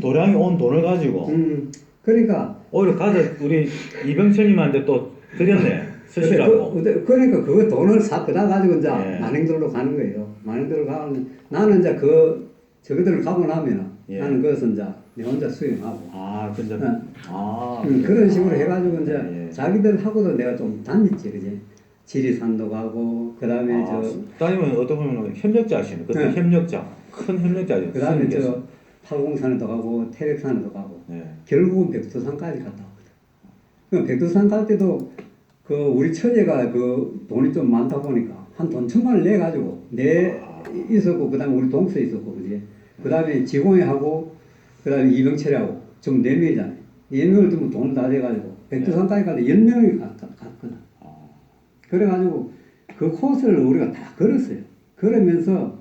도량이 온 돈을 가지고 음, 그러니까 오히려 가서 우리 이병철님한테 또 드렸네 쓰시라고. 그, 그, 그러니까 그 돈을 싹 그다 가지고 이제 예. 만행들로 가는 거예요. 만행들로 가면 나는 이제 그 저기들을 가고 나면 예. 나는 그것은 이제 내 혼자 수행하고 아, 근데 네. 아 음, 그런 식으로 해가지고 이제 예, 예. 자기들하고도 내가 좀 다녔지, 그지? 지리산도 가고 그 다음에 아, 저 따지면 어떻게 보면 협력자시네. 그때 네. 협력자, 큰 협력자죠. 그 다음에. 저 팔공산에도 가고 태백산에도 가고 네. 결국은 백두산까지 갔다 왔거든. 그 백두산 갈 때도 그 우리 처제가 그 돈이 좀 많다 보니까 한 돈 천만을 내 가지고 내 있었고 그다음에 우리 동서 있었고 그지. 그다음에 지공이하고 그다음에 이병철이하고 좀 네 명이잖아요. 네 명을 두면 돈을 다 돼가지고 백두산까지 가도 열 명이 갔, 갔거든. 아, 그래가지고 그 코스를 우리가 다 걸었어요. 걸으면서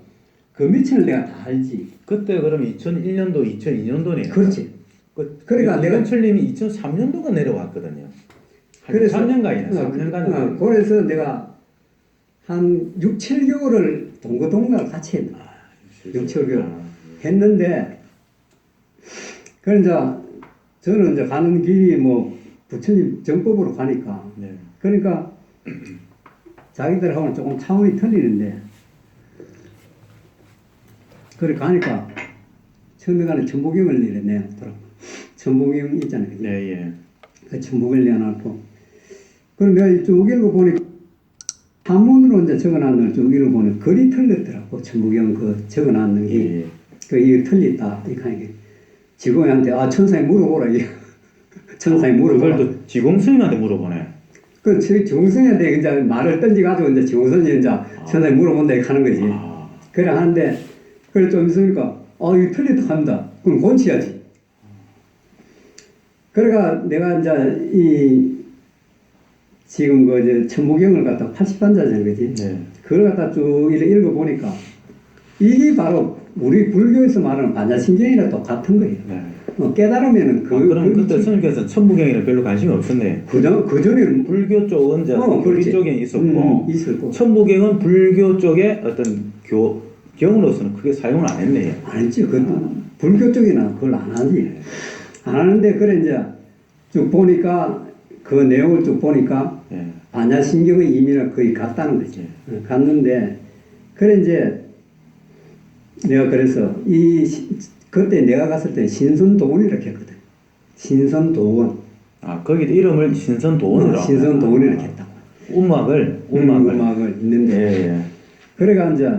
그 미천을 내가 다 알지. 그때 그럼 2001년도, 2002년도네요. 그렇지. 그, 그러니까 내가- 이병철님이 2003년도가 내려왔거든요. 한 그래서- 3년간이네. 어, 3년간. 어, 그래서 내가 한 6, 7개월을 동거동락을 같이 했나. 육, 칠 개월. 아, 했는데, 그래, 이제, 저는 이제 가는 길이 뭐, 부처님 정법으로 가니까. 네. 그러니까, 자기들하고는 조금 차원이 틀리는데, 그래 가니까, 처음에 가는 천부경을 내렸네요. 천부경 있잖아요. 그지? 네, 예. 그 천복을 내어놨고 그럼 내가 쭉 읽어보니 한문으로 이제 적어놨는 쭉 읽어보니 글이 틀렸더라고 천복경 그 적어놨는 게 예. 그 이게 틀렸다 이렇게 하니까 지공이한테 아 천사에 물어보라 이게 천사에 물어보라 그걸 또 지공스님한테 물어보네. 그 지공선이한테 이제 말을 던지가지고 이제 지공선이 이제 천사에 물어본다 이렇게 하는 거지 아, 그래 하는데 그래 좀 있으니까 아 이거 틀렸다 한다 그럼 곤치야지 그래가 내가 이제 이 지금 그 이제 천부경을 갖다 80반자잖아 그지 네. 그걸 갖다 쭉 이렇게 읽어 보니까 이게 바로 우리 불교에서 말하는 반야신경이랑 똑같은 거예요 네. 어, 깨달으면은 그, 아, 그럼 그, 그때 스님께서 천부경에는 별로 관심이 없었네. 그, 전, 그 전에는 불교 쪽은 이제 어, 그렇지. 쪽에 있었고 음, 있었고 천부경은 불교 쪽에 어떤 교 경으로서는 크게 사용을 안 했네요. 아니지 그 불교 쪽이나 그걸 안 하지 안 하는데 그래 이제 쭉 보니까 그 내용을 쭉 보니까 예. 반야신경의 의미는 거의 같다는 거지 예. 어, 같는데 그래 이제 내가 그래서 이 시- 그때 내가 갔을 때 신선도원이라고 했거든 신선도원 아 거기도 이름을 신선도원으로. 어, 신선도원이라고 했다고 음악을 음악을. 음악을 있는데 예, 예. 그래가 이제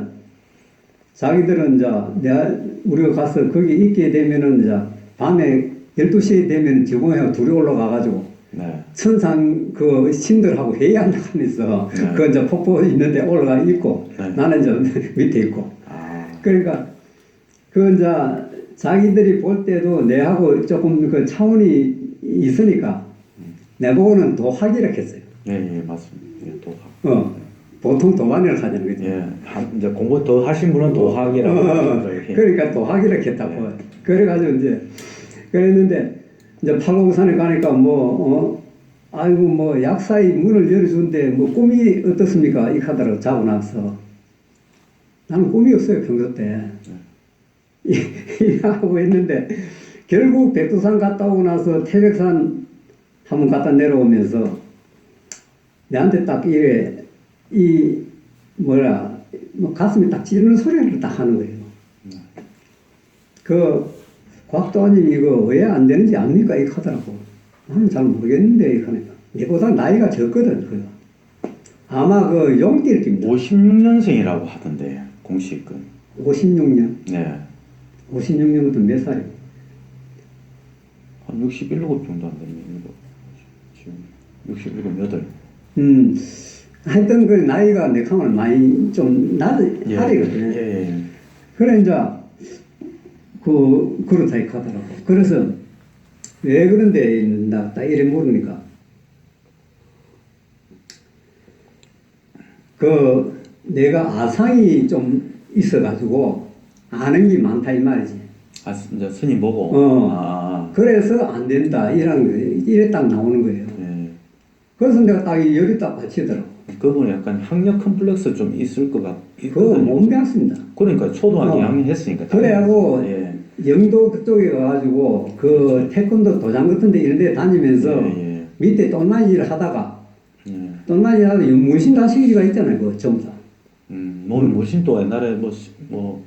자기들은 이제 내가 우리가 가서 거기 있게 되면은 이제 밤에 12시에 되면 지공회가 둘이 올라가가지고 네. 천상 그 신들하고 회의한다고 하면서 네. 그 이제 폭포 있는데 올라가 있고 네. 나는 이제 밑에 있고 아, 그러니까 그 이제 자기들이 볼 때도 내하고 조금 그 차원이 있으니까 내보고는 도학이라 했어요. 예, 예, 맞습니다. 예, 도학. 어, 보통 도반이라고 하잖아요. 그죠? 예, 하- 이제 공부 더 하신 분은 도학이라고 어, 어, 어. 이렇게. 그러니까 도학이라 했다고. 네. 그래가지고 이제 그랬는데 이제 팔공산에 가니까 뭐 어, 아이고 뭐 약사의 문을 열어주는데 뭐 꿈이 어떻습니까? 이 카드로 자고 나서 나는 꿈이 없어요 평소 때 일하고 했는데 결국 백두산 갔다 오고 나서 태백산 한번 갔다 내려오면서 내한테 딱 이래 이 뭐라 뭐 가슴이 딱 찌르는 소리를 딱 하는 거예요. 그 곽도원님 이거 왜 안 되는지 압니까? 이렇게 하더라고. 나는 잘 모르겠는데 이렇게 하니까. 내보다 나이가 적거든 그거. 아마 그 용띠일 겁니다. 56년생이라고 하던데 공식은. 56년. 네. 56년부터 몇 살이에요? 한 67, 정도 안 됩니다. 지금 67, 8. 음, 하여튼 그 나이가 내 강은 많이 좀 낮은 예. 아래거든요. 예, 예. 그래 이제 그 그렇다 이렇게 하더라고. 그래서 왜 그런데 나딱 이래 물으니까 그 내가 아상이 좀 있어가지고 아는 게 많다 이 말이지. 아, 이제 스님 보고. 어. 아, 그래서 안 된다 이런 거 이래 딱 나오는 거예요. 예. 그래서 내가 딱이 열이 딱 받치더라고. 그분은 약간 학력 컴플렉스 좀 있을 것 같. 그거 못 배웠습니다. 그러니까 초등학교 어. 2학년 했으니까. 그래하고 예. 영도 그쪽에 가가지고 그 태권도 도장 같은 데 이런 데 다니면서 예, 예. 밑에 똥마지를 하다가 예. 똥마지 하다가 문신 다시기가 있잖아요. 그 전부 다. 음, 뭐 무신도 옛날에 뭐, 시- 뭐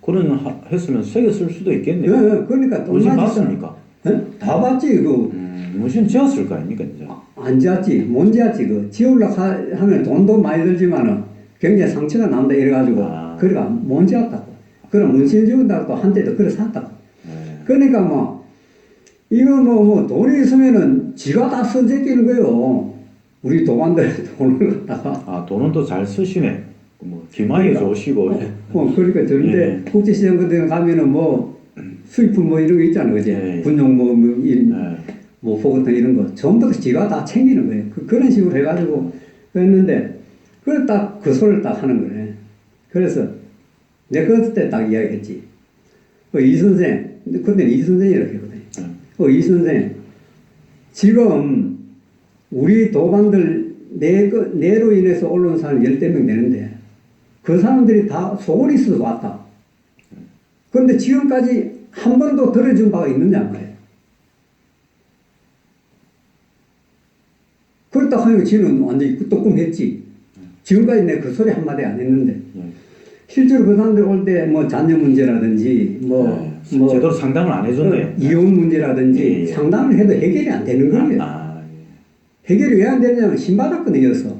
그런 하, 했으면 새겨 쓸 수도 예, 있겠네요. 예, 그러니까 무신 똥마지 봤습니까? 예? 다 봤지 그. 음, 무신 지었을 거 아닙니까 이제. 안 지었지, 못 지었지. 그 지으려 하- 하면 돈도 많이 들지만은 굉장히 상처가 난다 이래가지고 아. 그래가 못 지었다고. 그럼 문신 지은다고 또 한때도 그래 샀다고. 예. 그러니까 뭐 이거 뭐, 뭐 돈이 있으면은 지가 다 선제끼는 거예요. 우리 도반들 돈을 갖다가. 아 돈은 또 잘 쓰시네. 뭐 기망이 그러니까. 좋으시고. 어, 그러니까 저런데 예. 국제시장 같은 데 가면은 뭐 수입품 뭐 이런 거 있잖아, 그지? 예. 군용 뭐, 뭐, 이, 예. 뭐 포같은 이런 거 전부 다 지가 다 챙기는 거예요. 그, 그런 식으로 해가지고 했는데 그걸 딱 그 소리를 딱 하는 거네. 그래서 내가 그때 딱 이야기했지. 어, 이 선생, 그때는 이 선생이라고 했거든. 예. 어, 이 선생, 지금 우리 도반들 내, 그- 내로 인해서 올라온 사람 열대 명 되는데 그 사람들이 다 소원이 있어서 왔다. 그런데 지금까지 한 번도 들어준 바가 있느냐 말이야. 그렇다 하니까 지는 완전히 끄떡끔했지. 지금까지 내 그 소리 한마디 안 했는데 예. 실제로 그 사람들 올때 뭐 자녀 문제라든지 뭐, 예. 뭐 제대로 상담을 안 해줬네요. 이혼 문제라든지 예, 예. 상담을 해도 해결이 안 되는 거예요. 아, 해결이 왜 안 되냐면 신받았거든요, 여기서.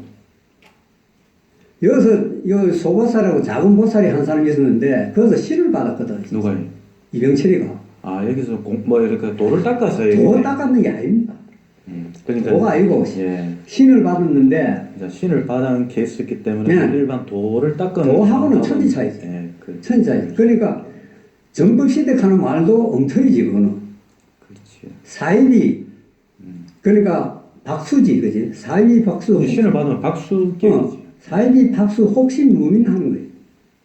여기서, 요 소보살하고 작은 보살이 한 사람이 있었는데, 거기서 신을 받았거든. 예. 누가요? 이병철이가. 아 여기서 공, 뭐 이렇게 돌을 닦아서 도 이렇게- 닦았는 게 아닙니다. 음, 그러니까 도가 아니고 예. 신을 받았는데, 이제 신을 받은 케이스였기 때문에 네. 일반 돌을 닦은 도하고는 천지 차이죠. 예, 그, 천자예요. 그러니까, 정법시댁 하는 말도 엉터리지, 그거는. 그렇지. 사입이, 음. 그러니까 박수지, 그지? 사입이 박수. 그 신을 받으면 박수 어, 끼우지. 사입이 박수 혹시 무민하는 거예요.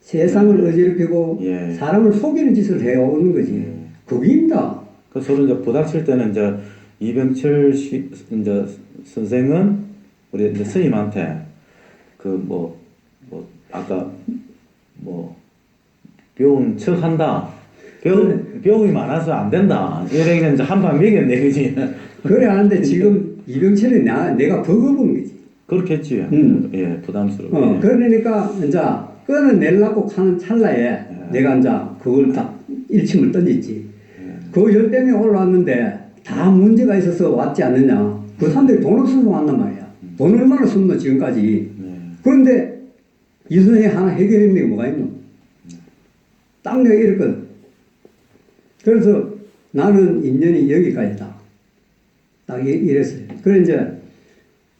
세상을 어지럽히고 예. 사람을 속이는 짓을 해오는 거지. 예. 그게입니다. 그 서로 이제 부닥칠 때는 이제 이병철 씨 이제 선생은 우리 이제 스님한테 그뭐뭐 아까 뭐병 척한다. 병 병이 많아서 안 된다. 이래 이제 한방 먹였네 그지. 그래 하는데 지금 이병철이 나, 내가 버거본 거지. 그렇겠지. 음. 예, 부담스럽게. 어, 그러니까 이제 끊어내려고 하는 찰나에 예. 내가 이제 그걸 딱 일침을 던졌지. 예. 그 열대 명 올라왔는데 다 문제가 있어서 왔지 않느냐. 그 사람들이 돈 없어서 왔단 말이야. 돈 얼마나 썼노 지금까지. 네. 그런데 이 선생이 하나 해결했는 게 뭐가 있노? 딱 내가 이랬거든. 그래서 나는 인연이 여기까지다. 딱 이- 이랬어요. 그래 이제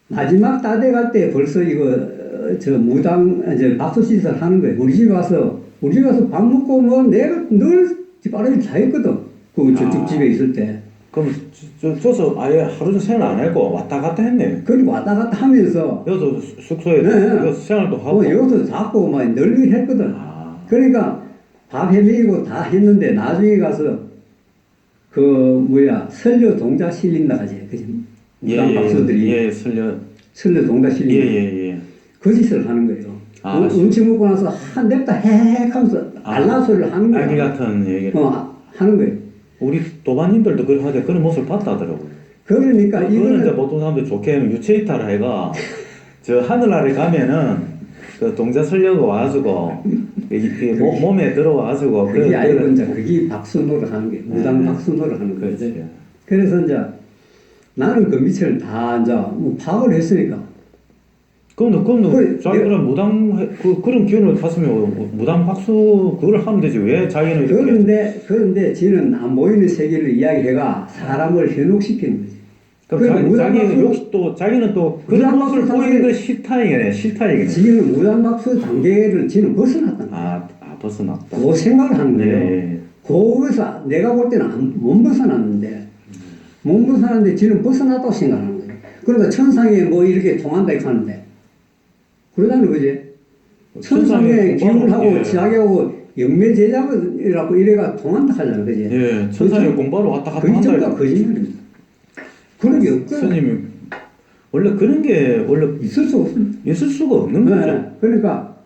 마지막 따대 갈때 벌써 이거 어, 저 무당 이제 박수 시설 하는 거예요. 우리 집 와서 우리 집 와서 밥 먹고 뭐 내가 늘집 아래 다 했거든. 그 저쪽 아. 집에 있을 때. 그럼 저, 저, 저 아예 하루 종일 생활 안 했고 왔다 갔다 했네. 그리고 왔다 갔다 하면서 여기서 숙- 숙소에 네. 여기서 생활도 하고. 어, 여기서 자꾸 막 널리 했거든. 아, 그러니까 밥 해먹이고 다 했는데 나중에 가서 그 뭐야 설교 동자 실린다 하지 그지 무당 박수들이 예, 설려. 설교 동자 예, 실린다 예, 예. 그 짓을 하는 거예요 아, 음, 시- 음식 먹고 나서 한 냅다 헤헤 하면서 아, 알라 소리를 하는 아기 거야 같은 얘기. 어, 아, 하는 거예요 우리 도반님들도 그렇게 하되 그런 모습을 봤다더라고요. 그러니까 그거는 이제 이거는 보통 사람들 좋게 유체이탈을 해가 저 하늘나라에 가면은 그 동자 설려가 와가지고 이, 이 몸- 몸에 들어와가지고 그게 그- 아니고 그- 이제 그게 박수노를 하는 거예요 무당 네. 박수노를 하는 거지 그렇지. 그래서 이제 나는 그 밑을 다 이제 뭐 파악을 했으니까 그럼 그럼 그래, 자기 그런 무당 해- 그 그런 기운을 갔으면 무당 박수 그걸 하면 되지 왜 자기는 그런데 그런데 지는 안 보이는 세계를 이야기해가 사람을 현혹시키는 거지. 그럼 자기, 자기는 박수- 욕, 또 자기는 또 그런 박수 보이는 거 싫다 이게 싫다 이게 지금 무당박수 단계를 지는 벗어났다. 아, 아 벗어났다 그 생각을 하는 네, 거예요. 예. 거기서 내가 볼 때는 안- 못 벗어났는데 못 벗어났는데 지는 벗어났다고 생각하는 거예요. 그러니까 천상에 뭐 이렇게 통한다 이렇게 하는데 그러다는 거지. 천상에 기운을 하고 예. 지하하고 영매 제자이라고 이래가 통한다 하잖아, 그지? 예, 천상에 공부하러 왔다 갔다 그게 한다 전부 다 이거. 거짓말입니다. 그런 게 없거든. 스님이 원래 그런 게 원래 있을 수 없습니다. 있을 수가 없는 거죠. 네. 그러니까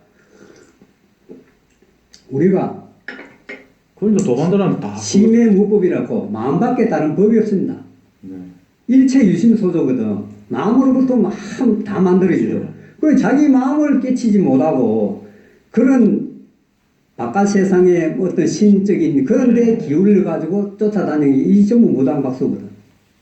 우리가 그 그런데 도반들은 다 심의 무법이라고 마음밖에 다른 법이 없습니다. 네. 일체 유심 소조거든. 마음으로부터 마음 다 만들어지죠. 그 자기 마음을 깨치지 못하고 그런 바깥 세상의 어떤 신적인 그런 데 기울여 가지고 쫓아다니는 게이 전부 무당박수거든.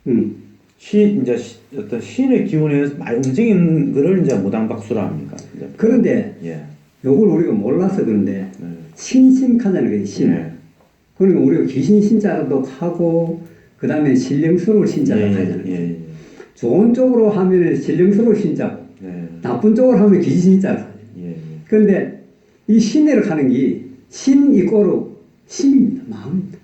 음. 시 이제 시, 어떤 신의 기운에 많이 움직이는 거를 이제 무당박수라 합니까? 이제. 그런데 예. 요걸 우리가 몰라서 그런데 네. 신심하잖아요. 신. 네. 그러니까 우리가 귀신 신자도 하고 그 다음에 신령스러울 신자도 예, 하잖아요. 예, 예. 좋은 쪽으로 하면 신령스러울 신자고 네. 나쁜 쪽으로 하면 귀신 신자고 예, 예. 그런데 이 신내를 하는 게 신 이꼬로 심입니다. 마음입니다.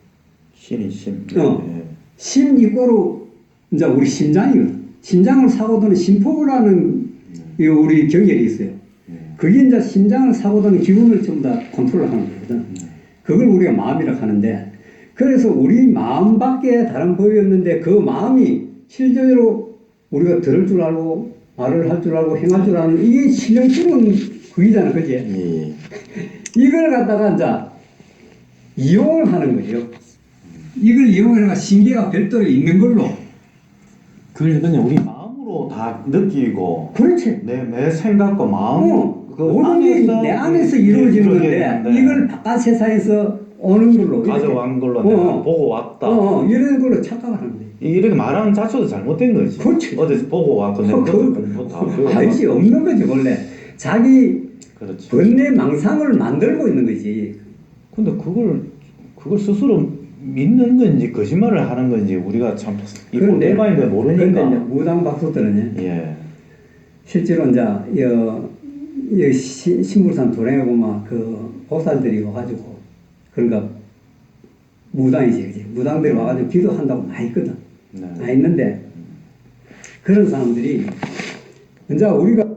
신이 심. 어. 예. 심 이꼬로 이제 우리 심장이거든. 심장을 사고도는 심포라는 이 우리 경혈이 있어요. 예. 그게 이제 심장을 사고도는 기운을 전부 다 컨트롤하는 거거든. 그걸 우리가 마음이라 고 하는데 그래서 우리 마음밖에 다른 법이 없는데 그 마음이 실제로 우리가 들을 줄 알고 말을 할 줄 알고 행할 줄 아는 이게 신령스러운 그이잖아, 그지? 예, 예. 이걸 갖다가 이제 이용을 하는 거예요. 이걸 이용해가 신계가 별도로 있는 걸로. 그걸 그냥 우리 마음으로 다 느끼고 그렇지. 내, 내 생각과 마음 어, 그 모든 게내 안에서 이루어지는 건데 이걸 바깥 세상에서 오는 걸로 가져간 걸로 어, 내가 어. 보고 왔다. 어, 어, 이런 걸로 착각을 하는 거예요. 이렇게 말하는 자체도 잘못된 거지. 그렇지. 어디서 보고 왔고 그- 그것도 그- 공부 다 배우고 알지 없는 거지 원래. 자기 그렇지. 번뇌 망상을 만들고 있는 거지. 근데 그걸 그걸 스스로 믿는 건지 거짓말을 하는 건지 우리가 참 이거 그런데- 내가 모르니까. 그런데 이제 무당 박수들은 예. 실제로 이제 여, 여 시- 신불산 도량에 보면 그 보살들이 와가지고 그러니까 무당이지 그지 무당들이 와가지고 기도한다고 많이 있거든 네. 많이 있는데 그런 사람들이 이제 우리가